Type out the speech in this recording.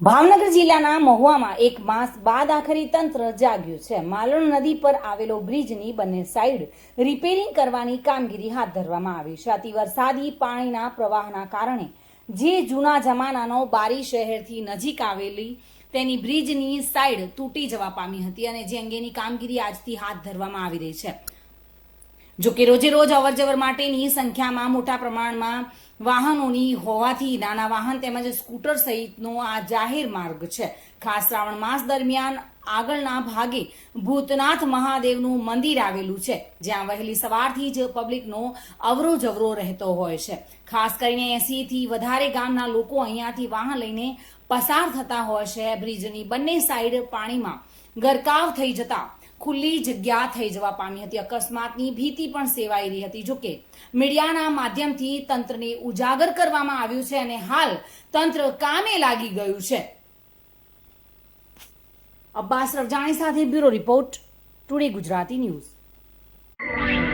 ભાવનગર જિલ્લાના મહુવામાં એક માસ બાદ આખરી તંત્ર જાગ્યું છે. માલણ નદી પર આવેલો બ્રિજની બંને સાઈડ રિપેરિંગ કરવાની કામગીરી હાથ ધરવામાં આવી છે. અતિ વરસાદી પાણીના પ્રવાહના કારણે જે જૂના જમાનાનો બારી શહેરથી નજીક આવેલી તેની બ્રિજની સાઈડ તૂટી જવા પામી હતી અને જે અંગેની કામગીરી આજથી હાથ ધરવામાં આવી રહી છે. જો કે રોજે રોજ અવરજવર માટેની સંખ્યામાં મોટા પ્રમાણમાં વાહનોની હોવાથી નાના વાહન તેમજ સ્કૂટર સહિતનો આ જાહેર માર્ગ છે. ખાસ શ્રાવણ માસ દરમિયાન આગળના ભાગે ભૂતનાથ મહાદેવનું મંદિર આવેલું છે, જ્યાં વહેલી સવારથી જ પબ્લિકનો અવરો જવરો રહેતો હોય છે. ખાસ કરીને એસીથી વધારે ગામના લોકો અહીંયાથી વાહન લઈને પસાર થતા હોય છે. બ્રિજની બંને સાઈડ પાણીમાં ગરકાવ થઈ જતા ખુલ્લી જગ્યા થઈ જવા પામી હતી. અકસ્માતની ભીતિ પણ સેવાઈ રહી હતી. જોકે મીડિયાના માધ્યમથી તંત્રને ઉજાગર કરવામાં આવ્યું છે અને હાલ તંત્ર કામે લાગી ગયું છે. અબ્બાસ રફજાણી સાથે bureau report, today Gujarati news.